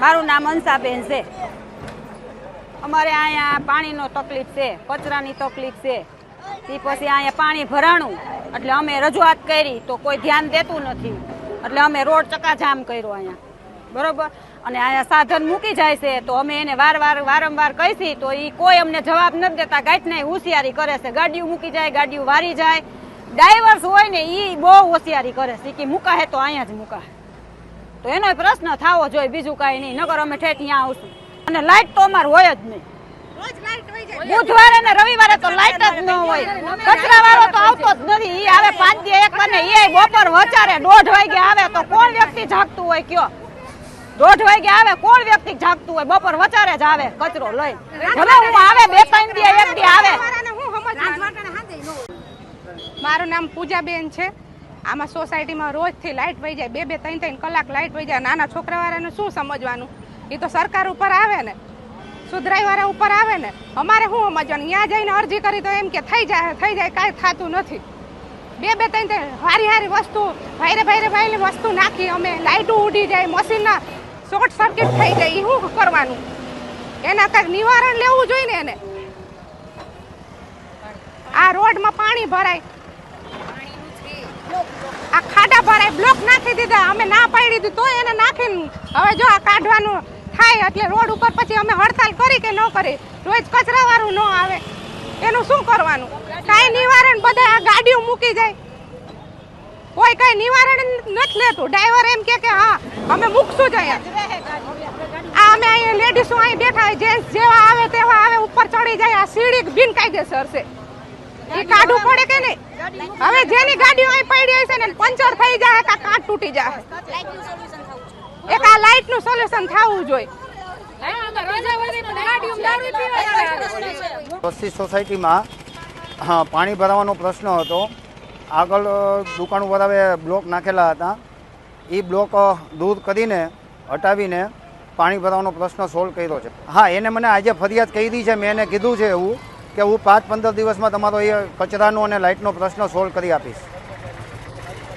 મારું નામ અંસાબેન છે. અમારે અહીંયા પાણીનો તકલીફ છે, કચરાની તકલીફ છે. તે પછી અહીંયા પાણી ભરાણું. એટલે અમે રજૂઆત કરી તો કોઈ ધ્યાન દેતું નથી. એટલે અમે રોડ ચકાજામ કર્યો અહીંયા. બરોબર? અને અહીંયા સાધન મૂકી જાય છે, તો અમે એને વાર વાર વારંવાર કહીશી, તો એ કોઈ અમને જવાબ નથી દેતા. ગાંઠને હોશિયારી કરે છે. ગાડીઓ મૂકી જાય, ગાડીઓ વારી જાય. ડ્રાઈવર્સ હોય ને એ બહુ હોશિયારી કરે છે. કે મૂકાહે તો અહીંયા જ મૂકાહે. તો એનો પ્રશ્ન થવો જોઈએ બીજું કાંઈ નહીં નગર અમે ઠેઠ ત્યાં આવશું. અને લાઇટ તો અમારે હોય જ નહીં. બુધવારે ને રવિવારે તો લાઇટ જ ન હોય. કચરા વાળો તો આવતો જ નથી. ઈ આવે પાંચ દી એક અને એ બપોર વચારે દોઢ વાગે આવે તો કોણ વ્યક્તિ જાગતું હોય કયો? દોઢ વાગે આવે કોણ વ્યક્તિ જાગતું હોય? બપોર વચારે જ આવે કચરો લઈ હવે હું આવે બે ત્રણ દી એક દી આવે. મારું નામ પૂજાબેન છે. આમાં સોસાયટીમાં રોજથી લાઇટ વહી જાય, બે બે ત્રણ ત્રણ કલાક લાઇટ વહી જાય. નાના છોકરાવાળાને શું સમજવાનું? એ તો સરકાર ઉપર આવે ને. સુધરાઈવાળા ઉપર આવે ને. અમારે શું સમજવાનું? ત્યાં જઈને અરજી કરી તો એમ કે થઈ જાય થઈ જાય, કાંઈ થતું નથી. બે બે ત્રણ ત્રણ હારી હારી વસ્તુ, ભાઈરે ભાઈરે ભાઈની વસ્તુ નાખી, અમે લાઇટો ઉડી જાય, મશીનના શોર્ટ સર્કિટ થઈ જાય એ શું કરવાનું? એના કાંઈક નિવારણ લેવું જોઈએ ને એને? આ રોડમાં પાણી ભરાય આ ખાડા ભરાય બ્લોક નાખી દીધા. અમે ના પાડી દીધું. તો એને નાખીને હવે જો આ કાઢવાનું થાય એટલે રોડ ઉપર પછી અમે હડતાલ કરી કે ન કરી, રોજ કચરા વાળું ન આવે. એનું શું કરવાનું? કાંઈ નિવારણ બધા આ ગાડીઓ મૂકી જાય. કોઈ કઈ નિવારણ નથી લેતું. ડ્રાઈવર એમ કે કે, હા, અમે મૂકશું જ અહીંયા. આ અમે અહીંયા લેડીસો અહીં બેઠા હોય, જેન્ટ્સ જેવા આવે તેવા આવે, ઉપર ચડી જાય. આ સીડી બિનકાયદેસર છે. એ કાઢવું પડે કે નહીં? હવે જેની ગાડીઓ પડી હશે ને પંચર થઈ જાય કાં કાટ તૂટી જાય. એક આ લાઇટનું સોલ્યુશન થવું જોઈએ. વસ્તી સોસાયટીમાં, હા, પાણી ભરાવાનો પ્રશ્ન હતો. આગળ દુકાન ઉપર હવે બ્લોક નાખેલા હતા. એ બ્લોક દૂર કરીને, હટાવીને પાણી ભરાવાનો પ્રશ્ન સોલ્વ કર્યો છે. હા, એને મને આજે ફરિયાદ કહી છે, મેં એને કીધું છે એવું, કે હું પાંચ પંદર દિવસમાં તમારો એ કચરાનો અને લાઇટનો પ્રશ્ન સોલ્વ કરી આપીશ.